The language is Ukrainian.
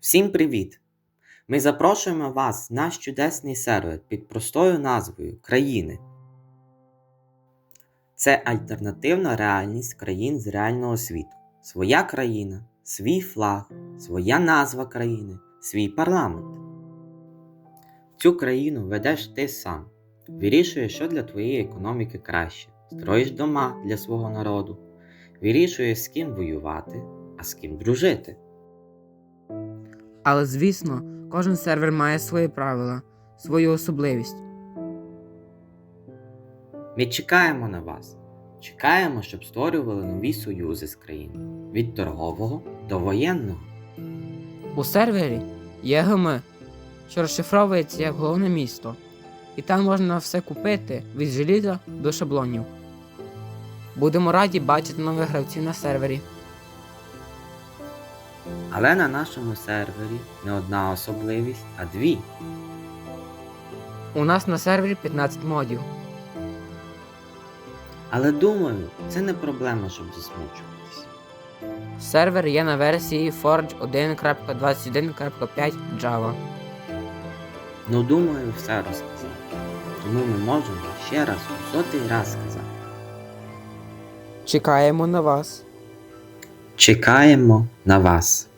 Всім привіт! Ми запрошуємо вас в наш чудесний сервер під простою назвою Країни. Це альтернативна реальність країн з реального світу. Своя країна, свій флаг, своя назва країни, свій парламент. Цю країну ведеш ти сам. Вирішуєш, що для твоєї економіки краще. Строїш дома для свого народу. Вирішуєш, з ким воювати, а з ким дружити. Але звісно, кожен сервер має свої правила, свою особливість. Ми чекаємо на вас. Чекаємо, щоб створювали нові союзи з країн від торгового до воєнного. У сервері є ГМ, що розшифровується як головне місто, і там можна все купити від желіза до шаблонів. Будемо раді бачити нових гравців на сервері. Але на нашому сервері не одна особливість, а дві. У нас на сервері 15 модів. Але думаю, це не проблема, щоб засмучуватися. Сервер є на версії Forge 1.21.5 Java. Ну думаю, все розказав. Тому ми можемо ще раз у сотий раз сказати. Чекаємо на вас. Чекаємо на вас.